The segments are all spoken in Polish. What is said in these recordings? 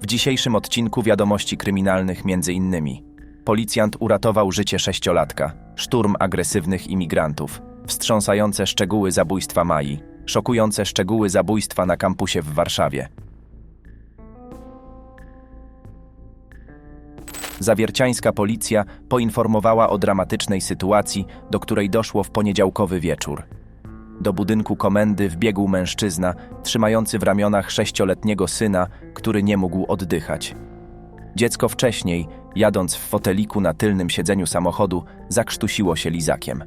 W dzisiejszym odcinku wiadomości kryminalnych między innymi Policjant uratował życie sześciolatka, szturm agresywnych imigrantów, wstrząsające szczegóły zabójstwa Mai, szokujące szczegóły zabójstwa na kampusie w Warszawie. Zawierciańska policja poinformowała o dramatycznej sytuacji, do której doszło w poniedziałkowy wieczór. Do budynku komendy wbiegł mężczyzna, trzymający w ramionach sześcioletniego syna, który nie mógł oddychać. Dziecko wcześniej, jadąc w foteliku na tylnym siedzeniu samochodu, zakrztusiło się lizakiem.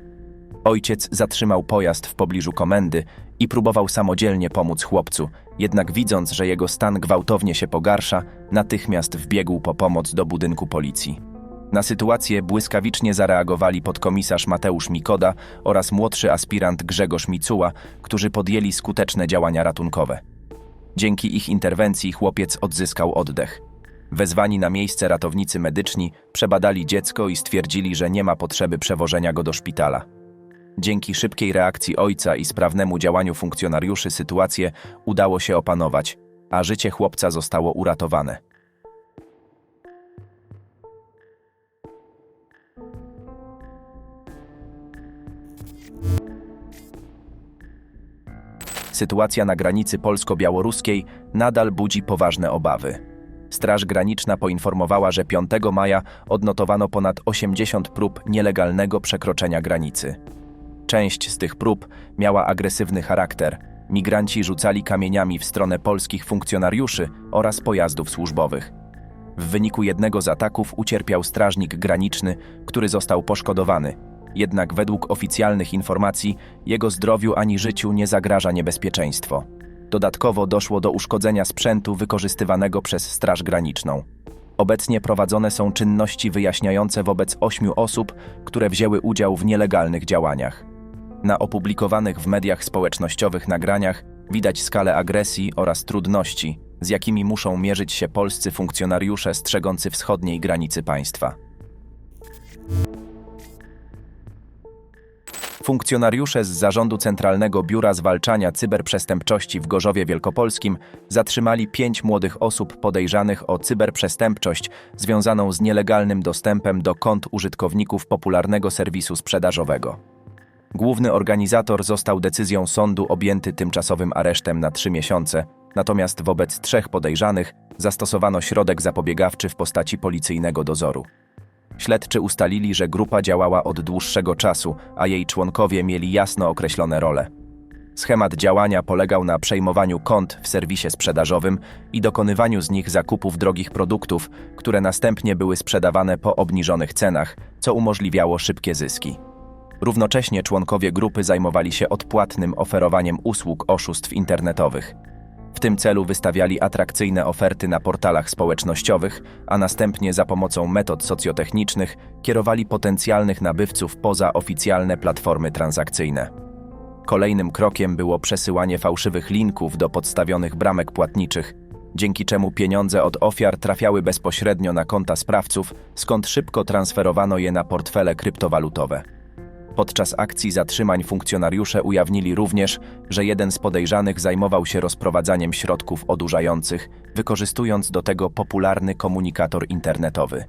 Ojciec zatrzymał pojazd w pobliżu komendy i próbował samodzielnie pomóc chłopcu, jednak widząc, że jego stan gwałtownie się pogarsza, natychmiast wbiegł po pomoc do budynku policji. Na sytuację błyskawicznie zareagowali podkomisarz Mateusz Mikoda oraz młodszy aspirant Grzegorz Micuła, którzy podjęli skuteczne działania ratunkowe. Dzięki ich interwencji chłopiec odzyskał oddech. Wezwani na miejsce ratownicy medyczni przebadali dziecko i stwierdzili, że nie ma potrzeby przewożenia go do szpitala. Dzięki szybkiej reakcji ojca i sprawnemu działaniu funkcjonariuszy sytuację udało się opanować, a życie chłopca zostało uratowane. Sytuacja na granicy polsko-białoruskiej nadal budzi poważne obawy. Straż Graniczna poinformowała, że 5 maja odnotowano ponad 80 prób nielegalnego przekroczenia granicy. Część z tych prób miała agresywny charakter. Migranci rzucali kamieniami w stronę polskich funkcjonariuszy oraz pojazdów służbowych. W wyniku jednego z ataków ucierpiał strażnik graniczny, który został poszkodowany. Jednak według oficjalnych informacji jego zdrowiu ani życiu nie zagraża niebezpieczeństwo. Dodatkowo doszło do uszkodzenia sprzętu wykorzystywanego przez Straż Graniczną. Obecnie prowadzone są czynności wyjaśniające wobec ośmiu osób, które wzięły udział w nielegalnych działaniach. Na opublikowanych w mediach społecznościowych nagraniach widać skalę agresji oraz trudności, z jakimi muszą mierzyć się polscy funkcjonariusze strzegący wschodniej granicy państwa. Funkcjonariusze z Zarządu Centralnego Biura Zwalczania Cyberprzestępczości w Gorzowie Wielkopolskim zatrzymali pięć młodych osób podejrzanych o cyberprzestępczość związaną z nielegalnym dostępem do kont użytkowników popularnego serwisu sprzedażowego. Główny organizator został decyzją sądu objęty tymczasowym aresztem na trzy miesiące, natomiast wobec trzech podejrzanych zastosowano środek zapobiegawczy w postaci policyjnego dozoru. Śledczy ustalili, że grupa działała od dłuższego czasu, a jej członkowie mieli jasno określone role. Schemat działania polegał na przejmowaniu kont w serwisie sprzedażowym i dokonywaniu z nich zakupów drogich produktów, które następnie były sprzedawane po obniżonych cenach, co umożliwiało szybkie zyski. Równocześnie członkowie grupy zajmowali się odpłatnym oferowaniem usług oszustw internetowych. W tym celu wystawiali atrakcyjne oferty na portalach społecznościowych, a następnie za pomocą metod socjotechnicznych kierowali potencjalnych nabywców poza oficjalne platformy transakcyjne. Kolejnym krokiem było przesyłanie fałszywych linków do podstawionych bramek płatniczych, dzięki czemu pieniądze od ofiar trafiały bezpośrednio na konta sprawców, skąd szybko transferowano je na portfele kryptowalutowe. Podczas akcji zatrzymań funkcjonariusze ujawnili również, że jeden z podejrzanych zajmował się rozprowadzaniem środków odurzających, wykorzystując do tego popularny komunikator internetowy.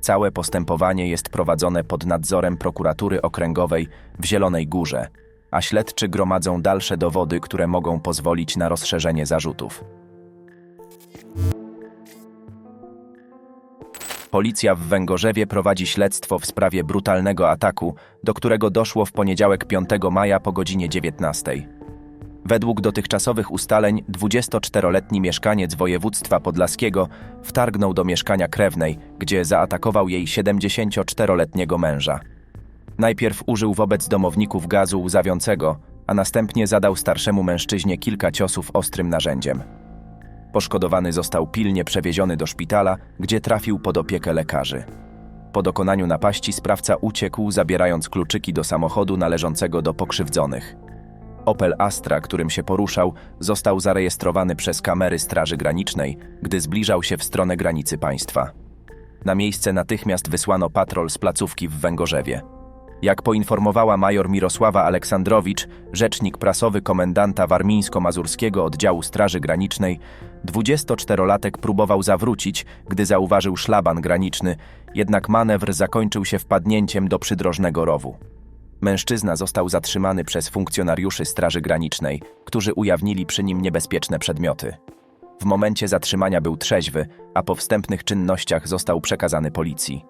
Całe postępowanie jest prowadzone pod nadzorem prokuratury okręgowej w Zielonej Górze, a śledczy gromadzą dalsze dowody, które mogą pozwolić na rozszerzenie zarzutów. Policja w Węgorzewie prowadzi śledztwo w sprawie brutalnego ataku, do którego doszło w poniedziałek 5 maja po godzinie 19. Według dotychczasowych ustaleń 24-letni mieszkaniec województwa podlaskiego wtargnął do mieszkania krewnej, gdzie zaatakował jej 74-letniego męża. Najpierw użył wobec domowników gazu łzawiącego, a następnie zadał starszemu mężczyźnie kilka ciosów ostrym narzędziem. Poszkodowany został pilnie przewieziony do szpitala, gdzie trafił pod opiekę lekarzy. Po dokonaniu napaści sprawca uciekł, zabierając kluczyki do samochodu należącego do pokrzywdzonych. Opel Astra, którym się poruszał, został zarejestrowany przez kamery Straży Granicznej, gdy zbliżał się w stronę granicy państwa. Na miejsce natychmiast wysłano patrol z placówki w Węgorzewie. Jak poinformowała major Mirosława Aleksandrowicz, rzecznik prasowy komendanta warmińsko-mazurskiego oddziału Straży Granicznej, 24-latek próbował zawrócić, gdy zauważył szlaban graniczny, jednak manewr zakończył się wpadnięciem do przydrożnego rowu. Mężczyzna został zatrzymany przez funkcjonariuszy Straży Granicznej, którzy ujawnili przy nim niebezpieczne przedmioty. W momencie zatrzymania był trzeźwy, a po wstępnych czynnościach został przekazany policji.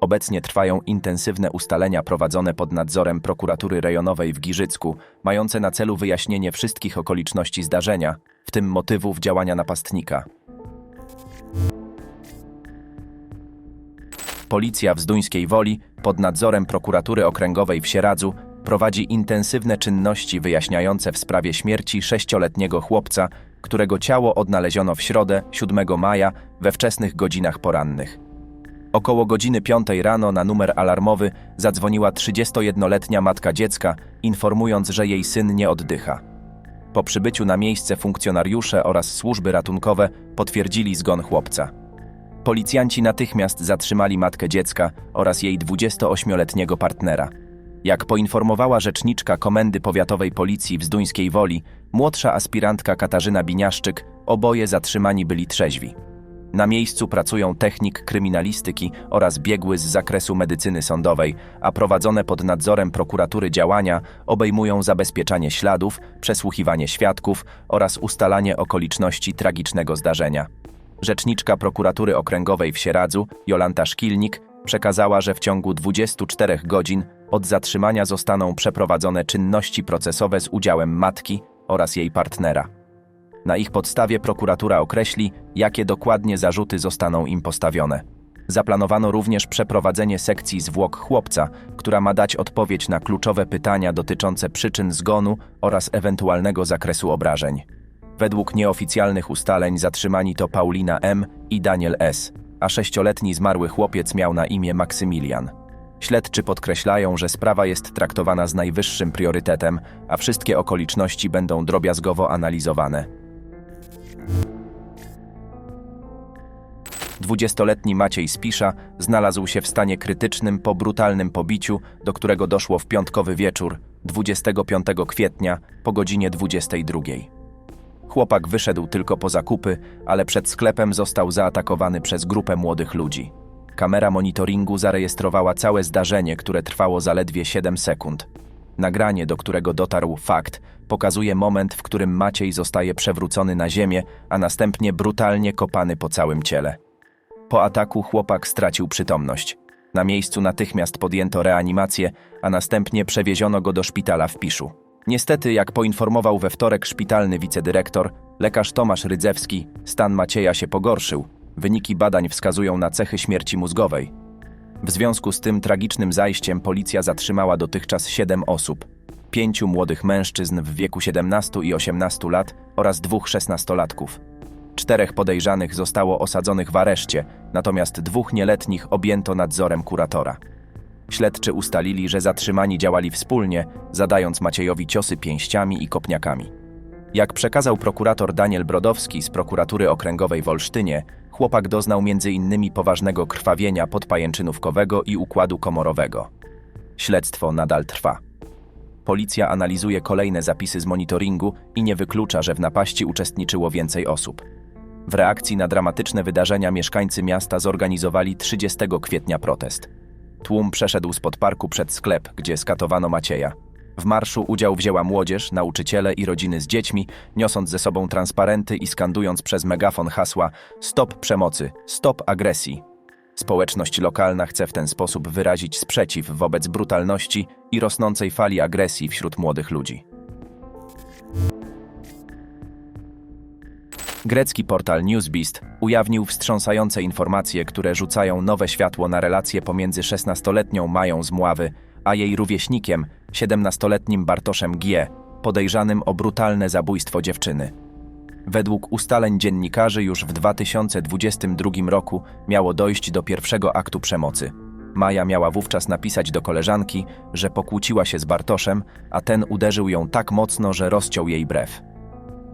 Obecnie trwają intensywne ustalenia prowadzone pod nadzorem prokuratury rejonowej w Giżycku, mające na celu wyjaśnienie wszystkich okoliczności zdarzenia, w tym motywów działania napastnika. Policja w Zduńskiej Woli, pod nadzorem prokuratury okręgowej w Sieradzu, prowadzi intensywne czynności wyjaśniające w sprawie śmierci sześcioletniego chłopca, którego ciało odnaleziono w środę, 7 maja, we wczesnych godzinach porannych. Około godziny 5 rano na numer alarmowy zadzwoniła 31-letnia matka dziecka, informując, że jej syn nie oddycha. Po przybyciu na miejsce funkcjonariusze oraz służby ratunkowe potwierdzili zgon chłopca. Policjanci natychmiast zatrzymali matkę dziecka oraz jej 28-letniego partnera. Jak poinformowała rzeczniczka Komendy Powiatowej Policji w Zduńskiej Woli, młodsza aspirantka Katarzyna Biniaszczyk, oboje zatrzymani byli trzeźwi. Na miejscu pracują technik kryminalistyki oraz biegły z zakresu medycyny sądowej, a prowadzone pod nadzorem prokuratury działania obejmują zabezpieczanie śladów, przesłuchiwanie świadków oraz ustalanie okoliczności tragicznego zdarzenia. Rzeczniczka prokuratury okręgowej w Sieradzu, Jolanta Szkilnik, przekazała, że w ciągu 24 godzin od zatrzymania zostaną przeprowadzone czynności procesowe z udziałem matki oraz jej partnera. Na ich podstawie prokuratura określi, jakie dokładnie zarzuty zostaną im postawione. Zaplanowano również przeprowadzenie sekcji zwłok chłopca, która ma dać odpowiedź na kluczowe pytania dotyczące przyczyn zgonu oraz ewentualnego zakresu obrażeń. Według nieoficjalnych ustaleń zatrzymani to Paulina M. i Daniel S., a sześcioletni zmarły chłopiec miał na imię Maksymilian. Śledczy podkreślają, że sprawa jest traktowana z najwyższym priorytetem, a wszystkie okoliczności będą drobiazgowo analizowane. Dwudziestoletni Maciej Spisza znalazł się w stanie krytycznym po brutalnym pobiciu, do którego doszło w piątkowy wieczór 25 kwietnia po godzinie 22. Chłopak wyszedł tylko po zakupy, ale przed sklepem został zaatakowany przez grupę młodych ludzi. Kamera monitoringu zarejestrowała całe zdarzenie, które trwało zaledwie 7 sekund. Nagranie, do którego dotarł fakt, pokazuje moment, w którym Maciej zostaje przewrócony na ziemię, a następnie brutalnie kopany po całym ciele. Po ataku chłopak stracił przytomność. Na miejscu natychmiast podjęto reanimację, a następnie przewieziono go do szpitala w Piszu. Niestety, jak poinformował we wtorek szpitalny wicedyrektor, lekarz Tomasz Rydzewski, stan Macieja się pogorszył. Wyniki badań wskazują na cechy śmierci mózgowej. W związku z tym tragicznym zajściem policja zatrzymała dotychczas siedem osób. Pięciu młodych mężczyzn w wieku 17 i 18 lat oraz dwóch szesnastolatków. Czterech podejrzanych zostało osadzonych w areszcie, natomiast dwóch nieletnich objęto nadzorem kuratora. Śledczy ustalili, że zatrzymani działali wspólnie, zadając Maciejowi ciosy pięściami i kopniakami. Jak przekazał prokurator Daniel Brodowski z prokuratury okręgowej w Olsztynie, chłopak doznał m.in. poważnego krwawienia podpajęczynówkowego i układu komorowego. Śledztwo nadal trwa. Policja analizuje kolejne zapisy z monitoringu i nie wyklucza, że w napaści uczestniczyło więcej osób. W reakcji na dramatyczne wydarzenia mieszkańcy miasta zorganizowali 30 kwietnia protest. Tłum przeszedł spod parku przed sklep, gdzie skatowano Macieja. W marszu udział wzięła młodzież, nauczyciele i rodziny z dziećmi, niosąc ze sobą transparenty i skandując przez megafon hasła Stop przemocy, stop agresji. Społeczność lokalna chce w ten sposób wyrazić sprzeciw wobec brutalności i rosnącej fali agresji wśród młodych ludzi. Grecki portal Newsbeast ujawnił wstrząsające informacje, które rzucają nowe światło na relacje pomiędzy 16-letnią Mają z Mławy, a jej rówieśnikiem, 17-letnim Bartoszem G., podejrzanym o brutalne zabójstwo dziewczyny. Według ustaleń dziennikarzy już w 2022 roku miało dojść do pierwszego aktu przemocy. Maja miała wówczas napisać do koleżanki, że pokłóciła się z Bartoszem, a ten uderzył ją tak mocno, że rozciął jej brew.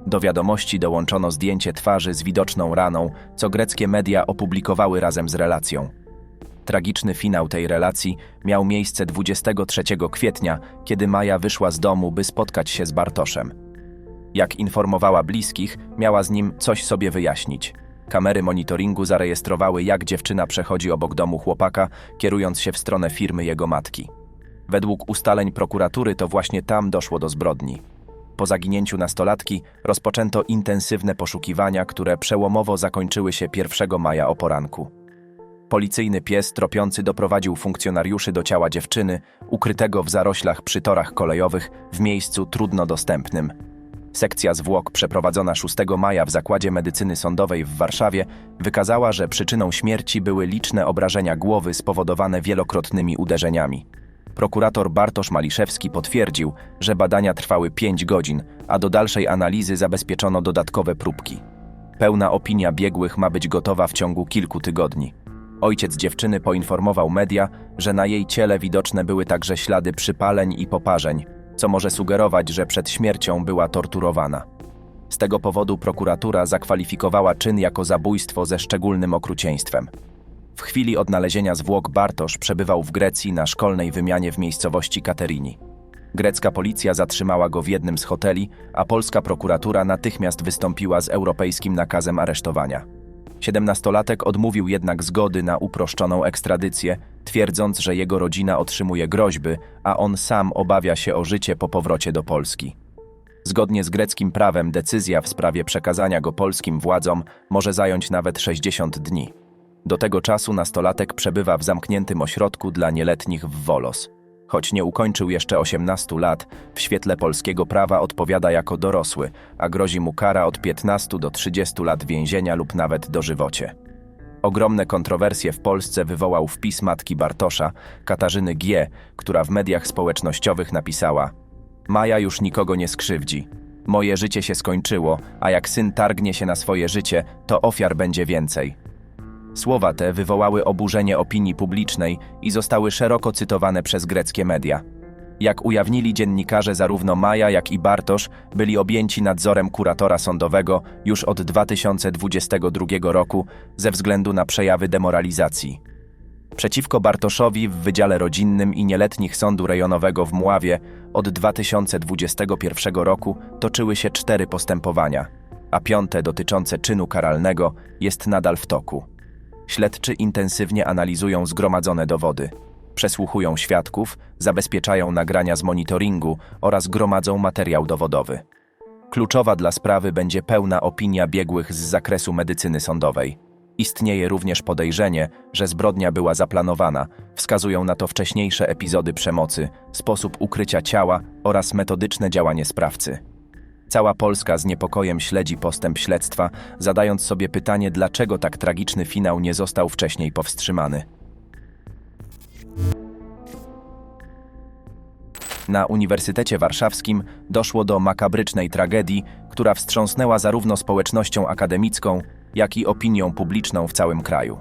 Do wiadomości dołączono zdjęcie twarzy z widoczną raną, co greckie media opublikowały razem z relacją. Tragiczny finał tej relacji miał miejsce 23 kwietnia, kiedy Maja wyszła z domu, by spotkać się z Bartoszem. Jak informowała bliskich, miała z nim coś sobie wyjaśnić. Kamery monitoringu zarejestrowały, jak dziewczyna przechodzi obok domu chłopaka, kierując się w stronę firmy jego matki. Według ustaleń prokuratury to właśnie tam doszło do zbrodni. Po zaginięciu nastolatki rozpoczęto intensywne poszukiwania, które przełomowo zakończyły się 1 maja o poranku. Policyjny pies tropiący doprowadził funkcjonariuszy do ciała dziewczyny, ukrytego w zaroślach przy torach kolejowych w miejscu trudno dostępnym. Sekcja zwłok przeprowadzona 6 maja w Zakładzie Medycyny Sądowej w Warszawie wykazała, że przyczyną śmierci były liczne obrażenia głowy spowodowane wielokrotnymi uderzeniami. Prokurator Bartosz Maliszewski potwierdził, że badania trwały 5 godzin, a do dalszej analizy zabezpieczono dodatkowe próbki. Pełna opinia biegłych ma być gotowa w ciągu kilku tygodni. Ojciec dziewczyny poinformował media, że na jej ciele widoczne były także ślady przypaleń i poparzeń, co może sugerować, że przed śmiercią była torturowana. Z tego powodu prokuratura zakwalifikowała czyn jako zabójstwo ze szczególnym okrucieństwem. W chwili odnalezienia zwłok Bartosz przebywał w Grecji na szkolnej wymianie w miejscowości Katerini. Grecka policja zatrzymała go w jednym z hoteli, a polska prokuratura natychmiast wystąpiła z europejskim nakazem aresztowania. Siedemnastolatek odmówił jednak zgody na uproszczoną ekstradycję, twierdząc, że jego rodzina otrzymuje groźby, a on sam obawia się o życie po powrocie do Polski. Zgodnie z greckim prawem decyzja w sprawie przekazania go polskim władzom może zająć nawet 60 dni. Do tego czasu nastolatek przebywa w zamkniętym ośrodku dla nieletnich w Wolos. Choć nie ukończył jeszcze 18 lat, w świetle polskiego prawa odpowiada jako dorosły, a grozi mu kara od 15 do 30 lat więzienia lub nawet dożywocie. Ogromne kontrowersje w Polsce wywołał wpis matki Bartosza, Katarzyny G., która w mediach społecznościowych napisała: Maja już nikogo nie skrzywdzi. Moje życie się skończyło, a jak syn targnie się na swoje życie, to ofiar będzie więcej. Słowa te wywołały oburzenie opinii publicznej i zostały szeroko cytowane przez greckie media. Jak ujawnili dziennikarze, zarówno Maja, jak i Bartosz byli objęci nadzorem kuratora sądowego już od 2022 roku ze względu na przejawy demoralizacji. Przeciwko Bartoszowi w Wydziale Rodzinnym i Nieletnich Sądu Rejonowego w Mławie od 2021 roku toczyły się cztery postępowania, a piąte dotyczące czynu karalnego jest nadal w toku. Śledczy intensywnie analizują zgromadzone dowody, przesłuchują świadków, zabezpieczają nagrania z monitoringu oraz gromadzą materiał dowodowy. Kluczowa dla sprawy będzie pełna opinia biegłych z zakresu medycyny sądowej. Istnieje również podejrzenie, że zbrodnia była zaplanowana, wskazują na to wcześniejsze epizody przemocy, sposób ukrycia ciała oraz metodyczne działanie sprawcy. Cała Polska z niepokojem śledzi postęp śledztwa, zadając sobie pytanie, dlaczego tak tragiczny finał nie został wcześniej powstrzymany. Na Uniwersytecie Warszawskim doszło do makabrycznej tragedii, która wstrząsnęła zarówno społecznością akademicką, jak i opinią publiczną w całym kraju.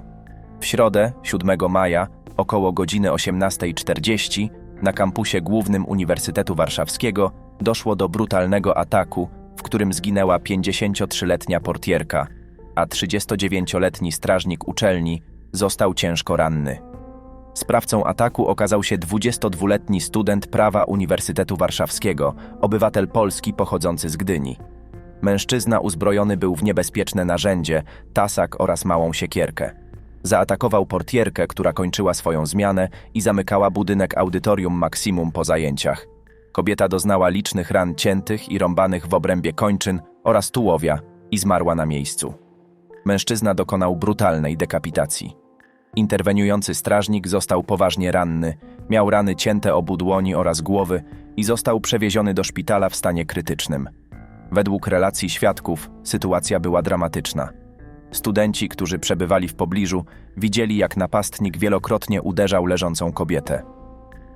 W środę, 7 maja, około godziny 18.40, na kampusie głównym Uniwersytetu Warszawskiego doszło do brutalnego ataku, w którym zginęła 53-letnia portierka, a 39-letni strażnik uczelni został ciężko ranny. Sprawcą ataku okazał się 22-letni student prawa Uniwersytetu Warszawskiego, obywatel Polski pochodzący z Gdyni. Mężczyzna uzbrojony był w niebezpieczne narzędzie, tasak oraz małą siekierkę. Zaatakował portierkę, która kończyła swoją zmianę i zamykała budynek audytorium Maximum po zajęciach. Kobieta doznała licznych ran ciętych i rąbanych w obrębie kończyn oraz tułowia i zmarła na miejscu. Mężczyzna dokonał brutalnej dekapitacji. Interweniujący strażnik został poważnie ranny, miał rany cięte obu dłoni oraz głowy i został przewieziony do szpitala w stanie krytycznym. Według relacji świadków sytuacja była dramatyczna. Studenci, którzy przebywali w pobliżu, widzieli jak napastnik wielokrotnie uderzał leżącą kobietę.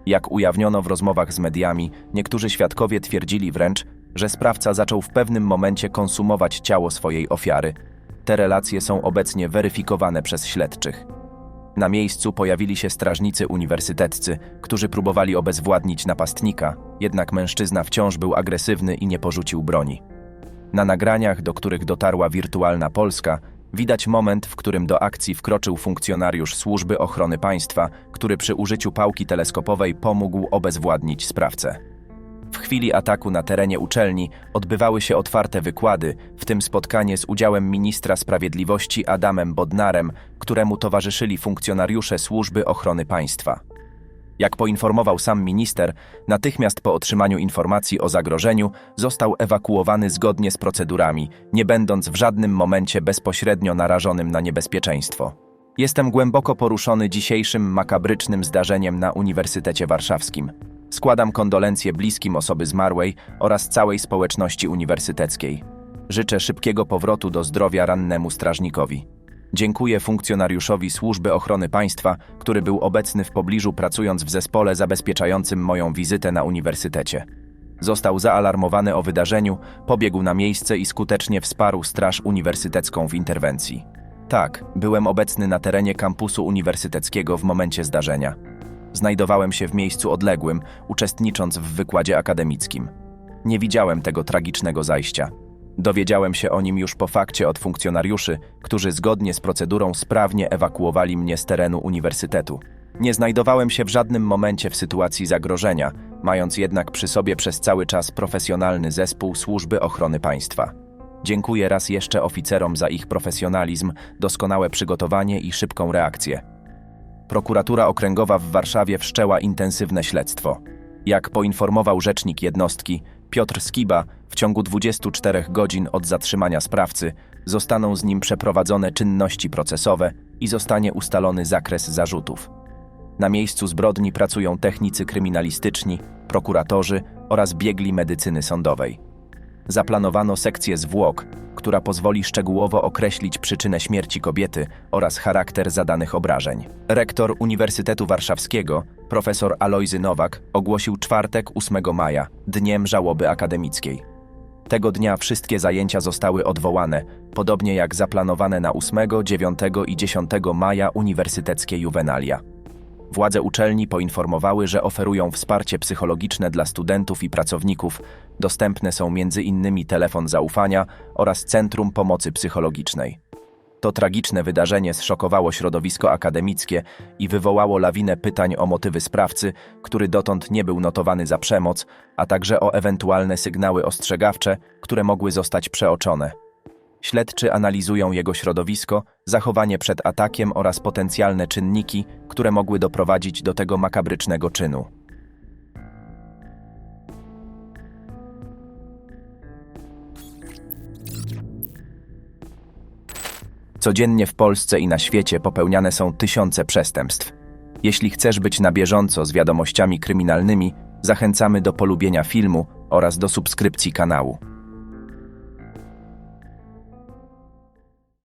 Jak ujawniono w rozmowach z mediami, niektórzy świadkowie twierdzili wręcz, że sprawca zaczął w pewnym momencie konsumować ciało swojej ofiary. Te relacje są obecnie weryfikowane przez śledczych. Na miejscu pojawili się strażnicy uniwersyteccy, którzy próbowali obezwładnić napastnika, jednak mężczyzna wciąż był agresywny i nie porzucił broni. Na nagraniach, do których dotarła wirtualna Polska, Widać moment, w którym do akcji wkroczył funkcjonariusz Służby Ochrony Państwa, który przy użyciu pałki teleskopowej pomógł obezwładnić sprawcę. W chwili ataku na terenie uczelni odbywały się otwarte wykłady, w tym spotkanie z udziałem ministra sprawiedliwości Adamem Bodnarem, któremu towarzyszyli funkcjonariusze Służby Ochrony Państwa. Jak poinformował sam minister, natychmiast po otrzymaniu informacji o zagrożeniu został ewakuowany zgodnie z procedurami, nie będąc w żadnym momencie bezpośrednio narażonym na niebezpieczeństwo. Jestem głęboko poruszony dzisiejszym makabrycznym zdarzeniem na Uniwersytecie Warszawskim. Składam kondolencje bliskim osoby zmarłej oraz całej społeczności uniwersyteckiej. Życzę szybkiego powrotu do zdrowia rannemu strażnikowi. Dziękuję funkcjonariuszowi Służby Ochrony Państwa, który był obecny w pobliżu pracując w zespole zabezpieczającym moją wizytę na uniwersytecie. Został zaalarmowany o wydarzeniu, pobiegł na miejsce i skutecznie wsparł Straż Uniwersytecką w interwencji. Tak, byłem obecny na terenie kampusu uniwersyteckiego w momencie zdarzenia. Znajdowałem się w miejscu odległym, uczestnicząc w wykładzie akademickim. Nie widziałem tego tragicznego zajścia. Dowiedziałem się o nim już po fakcie od funkcjonariuszy, którzy zgodnie z procedurą sprawnie ewakuowali mnie z terenu uniwersytetu. Nie znajdowałem się w żadnym momencie w sytuacji zagrożenia, mając jednak przy sobie przez cały czas profesjonalny zespół Służby Ochrony Państwa. Dziękuję raz jeszcze oficerom za ich profesjonalizm, doskonałe przygotowanie i szybką reakcję. Prokuratura Okręgowa w Warszawie wszczęła intensywne śledztwo. Jak poinformował rzecznik jednostki, Piotr Skiba, w ciągu 24 godzin od zatrzymania sprawcy zostaną z nim przeprowadzone czynności procesowe i zostanie ustalony zakres zarzutów. Na miejscu zbrodni pracują technicy kryminalistyczni, prokuratorzy oraz biegli medycyny sądowej. Zaplanowano sekcję zwłok, która pozwoli szczegółowo określić przyczynę śmierci kobiety oraz charakter zadanych obrażeń. Rektor Uniwersytetu Warszawskiego, profesor Alojzy Nowak, ogłosił czwartek 8 maja dniem żałoby akademickiej. Tego dnia wszystkie zajęcia zostały odwołane, podobnie jak zaplanowane na 8, 9 i 10 maja uniwersyteckie juwenalia. Władze uczelni poinformowały, że oferują wsparcie psychologiczne dla studentów i pracowników. Dostępne są m.in. telefon zaufania oraz Centrum Pomocy Psychologicznej. To tragiczne wydarzenie zszokowało środowisko akademickie i wywołało lawinę pytań o motywy sprawcy, który dotąd nie był notowany za przemoc, a także o ewentualne sygnały ostrzegawcze, które mogły zostać przeoczone. Śledczy analizują jego środowisko, zachowanie przed atakiem oraz potencjalne czynniki, które mogły doprowadzić do tego makabrycznego czynu. Codziennie w Polsce i na świecie popełniane są tysiące przestępstw. Jeśli chcesz być na bieżąco z wiadomościami kryminalnymi, zachęcamy do polubienia filmu oraz do subskrypcji kanału.